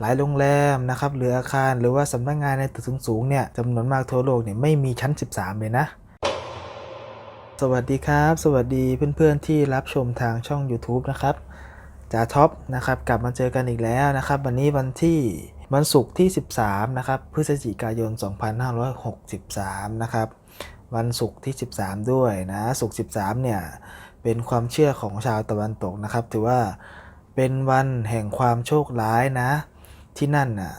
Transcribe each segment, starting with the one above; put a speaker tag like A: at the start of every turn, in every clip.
A: หลายโรงแรมนะครับหรืออาคารหรือว่าสำนักงานในตึกสูงๆเนี่ยจำนวนมากทั่วโลกเนี่ยไม่มีชั้น 13 เลยนะ สวัสดีครับ สวัสดีเพื่อนๆที่รับชมทางช่อง YouTube นะครับจ่าท็อปนะครับกลับมาเจอกันอีกแล้วนะครับ วันนี้วันที่วันศุกร์ที่ 13 นะครับพฤศจิกายน 2563 นะครับ วันศุกร์ที่ 13 ด้วยนะศุกร์13 เนี่ยเป็นความเชื่อของชาวตะวันตกนะครับ ถือว่าเป็นวันแห่งความโชคร้ายนะ ที่นั่นน่ะ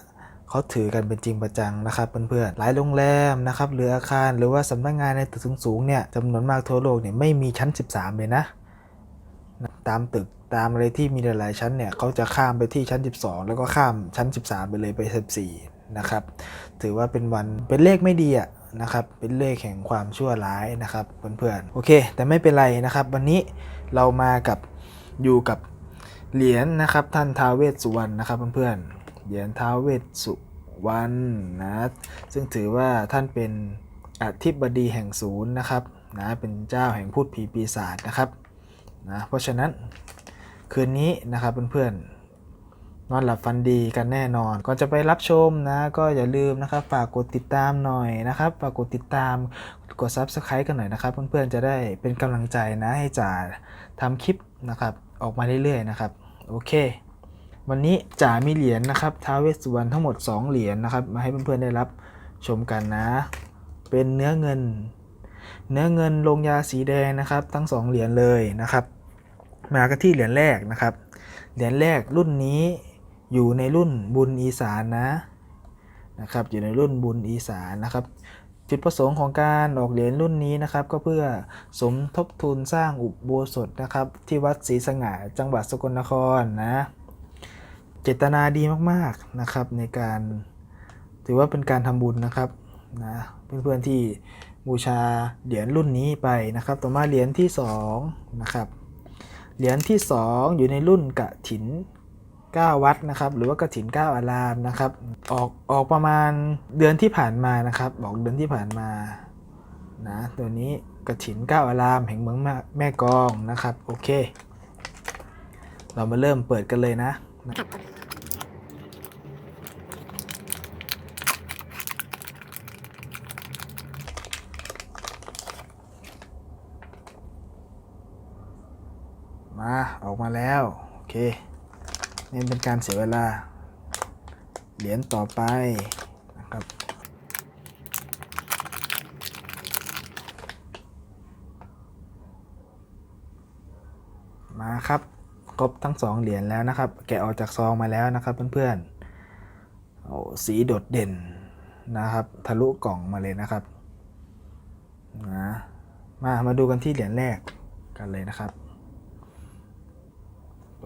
A: เขาถือกันเป็นจริงประจังนะครับเพื่อนๆ หลายโรงแรมนะครับหรืออาคารหรือว่าสำนักงานในตึกสูงๆเนี่ยจำนวนมากทั่วโลกเนี่ยไม่มีชั้น 13 เลยนะ ตามตึกตามอะไรที่มีหลายๆชั้นเนี่ยเขาจะข้ามไปที่ชั้น 12 แล้วก็ข้ามชั้น 13 ไปเลยไป 14 นะครับ ถือว่าเป็นวันเป็นเลขไม่ดีอะนะครับเป็นเลขแห่งความชั่วร้ายนะครับเพื่อนๆโอเค แต่ไม่เป็นไรนะครับ วันนี้เรามากับอยู่กับเหรียญนะครับท่านทาวเวสสุวรรณนะครับเพื่อนๆ เหรียญท้าวเวสสุวรรณนะ ซึ่งถือว่าท่านเป็นอธิบดีแห่งศูนย์นะครับนะเป็นเจ้าแห่งพูดผีปีศาจนะครับนะเพราะฉะนั้นคืนนี้นะครับเพื่อนๆนอนหลับฝันดีกันแน่นอน ก่อนจะไปรับชมนะก็อย่าลืมนะครับฝากกดติดตามหน่อยนะครับฝากกดติดตามกด Subscribe กันหน่อยนะครับ เพื่อนๆจะได้เป็นกำลังใจนะให้จ่าทำคลิปนะครับออกมาเรื่อยๆนะครับ โอเค วันนี้จ่ามีเหรียญนะครับท้าวเวสสุวรรณทั้งหมด 2 เหรียญนะครับ มาให้เพื่อนๆได้รับชมกันนะ เป็นเนื้อเงิน เนื้อเงินลงยาสีแดงนะครับ ทั้ง 2 เหรียญเลยนะครับ มากันที่เหรียญแรกนะครับ เหรียญแรกรุ่นนี้อยู่ในรุ่นบุญอีสานนะนะครับ อยู่ในรุ่นบุญอีสานนะครับจุดประสงค์ของการออกเหรียญรุ่นนี้นะครับ ก็เพื่อสมทบทุนสร้างอุโบสถนะครับ ที่วัดศรีสง่าจังหวัดสกลนครนะ เจตนาดีมากๆนะครับในการถือว่าเป็นการทำบุญนะครับนะเพื่อนๆที่บูชาเหรียญรุ่นนี้ไปนะครับ ต่อมาเหรียญที่สองนะครับเหรียญที่ 2 อยู่ในรุ่นกะถิน 9 วัดนะครับ หรือว่ากะถิน 9 อารามนะครับ ออกออกประมาณเดือนที่ผ่านมานะครับบอกเดือนที่ผ่านมานะตัวนี้กะถิน 9 อาราม แห่งเมืองแม่กองนะครับ โอเค เรามาเริ่มเปิดกันเลยนะ มาออกมาแล้ว โอเคนี่เป็นการเสียเวลา เหรียญต่อไปนะครับมาครับครบทั้งสองเหรียญแล้วนะครับ แกะออกจากซองมาแล้วนะครับเพื่อนๆโอ้สีโดดเด่นนะครับ ทะลุกล่องมาเลยนะครับนะมามาดูกันที่เหรียญแรกกันเลยนะครับ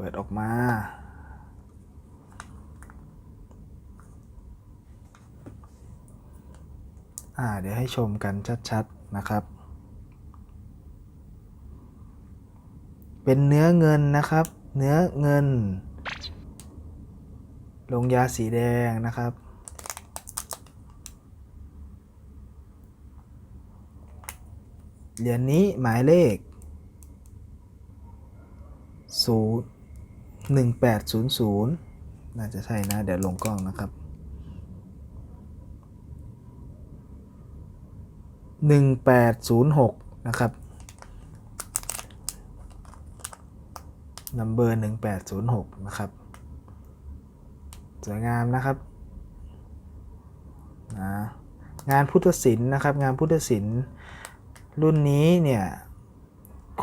A: เปิดออกมาอ่าเดี๋ยวให้ชมกันชัดๆนะครับ เป็นเนื้อเงินนะครับ เนื้อเงิน ลงยาสีแดงนะครับ เหรียญนี้หมายเลขศู นย์หนึ่งแปดศูนย์ศูนย์น่าจะใช่นะ เดี๋ยวลงกล้องนะครับหนึ่งแปดศูนย์หกนะครับนัมเบอร์หนึ่งแปดศูนย์หกนะครับ สวยงามนะครับนะงานพุทธศิลป์นะครับ งานพุทธศิลป์รุ่นนี้เนี่ย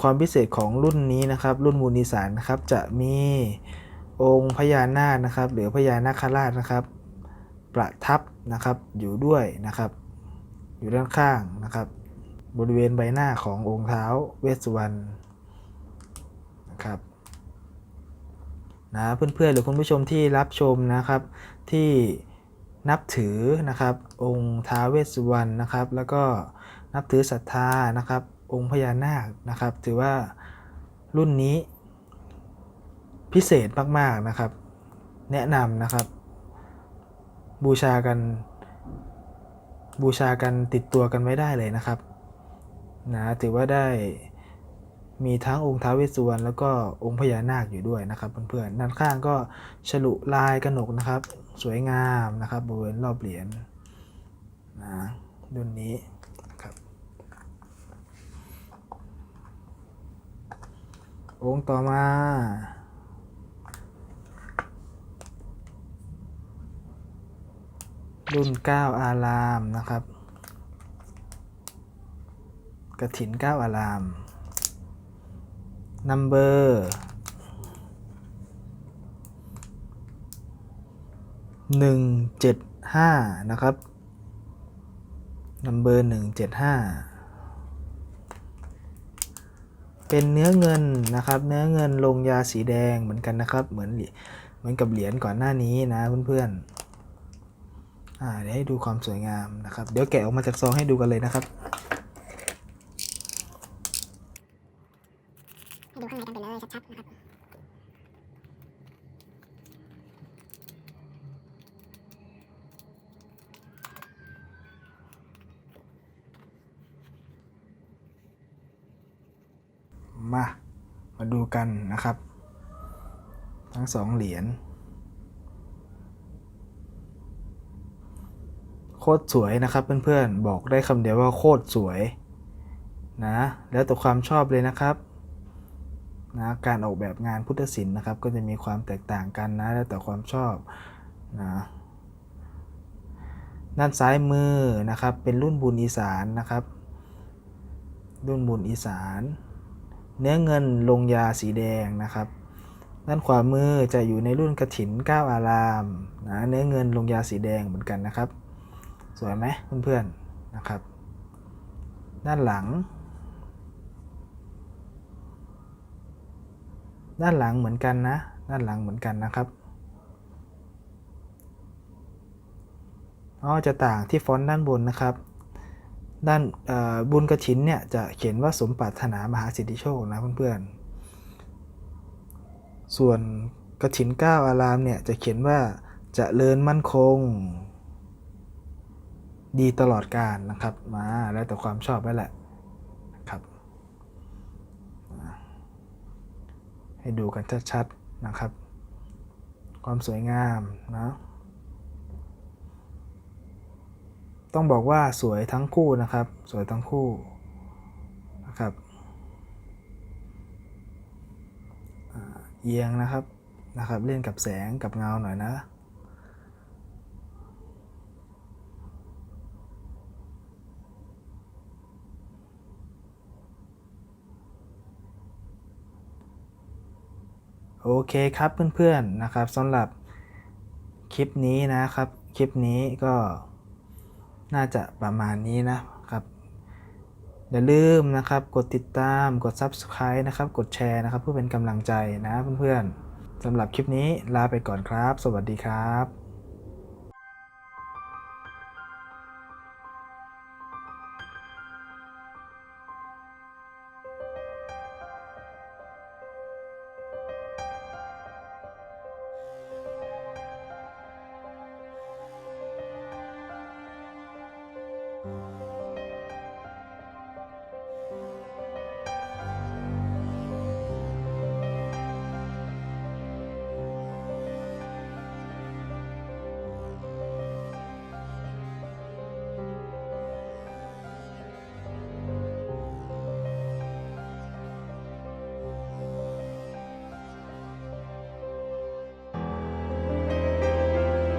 A: ความพิเศษของรุ่นนี้นะครับ รุ่นมูลนิสานนะครับ จะมีองค์พญานาคนะครับ หรือพญานาคราชนะครับ ประทับนะครับอยู่ด้วยนะครับ อยู่ด้านข้างนะครับ บริเวณใบหน้าขององค์เท้าเวสสุวรรณนะครับนะเพื่อนๆหรือคุณผู้ชมที่รับชมนะครับ ที่นับถือนะครับ องค์ท้าเวสสุวรรณนะครับ แล้วก็นับถือศรัทธานะครับ องค์พญานาคนะครับ ถือว่ารุ่นนี้พิเศษมากๆนะครับ แนะนำนะครับ บูชากัน บูชากันติดตัวกันไว้ได้เลยนะครับนะถือว่าได้มีทั้งองค์ท้าวเวสสุวรรณแล้วก็องค์พญานาคอยู่ด้วยนะครับเพื่อนๆด้านข้างก็ฉลุลายกระหนกนะครับ สวยงามนะครับบริเวณรอบเหรียญนะรุ่นนี้ครับ องต่อมารุ่น 9 อารามนะครับ กระถิน 9 อาราม นัมเบอร์หนึ่งเจ็ดห้านะครับ นัมเบอร์หนึ่งเจ็ดห้า เป็นเนื้อเงินนะครับ เนื้อเงินลงยาสีแดงเหมือนกันนะครับ เหมือนเหมือนกับเหรียญก่อนหน้านี้นะเพื่อนๆอ่าเดี๋ยวให้ดูความสวยงามนะครับ เดี๋ยวแกะออกมาจากซองให้ดูกันเลยนะครับ
B: ดูข้างในกันไปเลยชัดๆนะครับ
A: มา มา ดูกันนะครับ ทั้งสองเหรียญโคตรสวยนะครับเพื่อนๆบอกได้คำเดียวว่าโคตรสวยนะแล้วแต่ความชอบเลยนะครับนะการออกแบบงานพุทธศิลป์นะครับ ก็จะมีความแตกต่างกันนะแล้วแต่ความชอบนะด้านซ้ายมือนะครับเป็นรุ่นบุญอีสานนะครับ รุ่นบุญอีสาน เนื้อเงินลงยาสีแดงนะครับด้านขวามือจะอยู่ในรุ่นกระถิน9อารามนะเนื้อเงินลงยาสีแดงเหมือนกันนะครับ สวยไหมเพื่อนๆนะครับ ด้านหลัง ด้านหลังเหมือนกันนะ ด้านหลังเหมือนกันนะครับอ๋อจะต่างที่ฟอนต์ด้านบนนะครับ ด้านบุญกระถินเนี่ยจะเขียนว่าสมปรารถนามหาสิทธิโชคนะเพื่อนๆ ส่วนกระถิน9อารามเนี่ยจะเขียนว่าจะเลิญมั่นคง ดีตลอดกาลนะครับมาแล้วแต่ความชอบแล้แหละนะครับ ให้ดูกันชัดๆนะครับ ความสวยงามนะ ต้องบอกว่าสวยทั้งคู่นะครับ สวยทั้งคู่นะครับเอียงนะครับนะครับ เล่นกับแสงกับเงาหน่อยนะโอเคครับเพื่อนๆนะครับสำหรับคลิปนี้นะครับ คลิปนี้ก็ น่าจะประมาณนี้นะครับ อย่าลืมนะครับ กดติดตาม กด Subscribe นะครับ กดแชร์นะครับ เพื่อเป็นกำลังใจนะเพื่อนๆสำหรับคลิปนี้ลาไปก่อนครับ สวัสดีครับ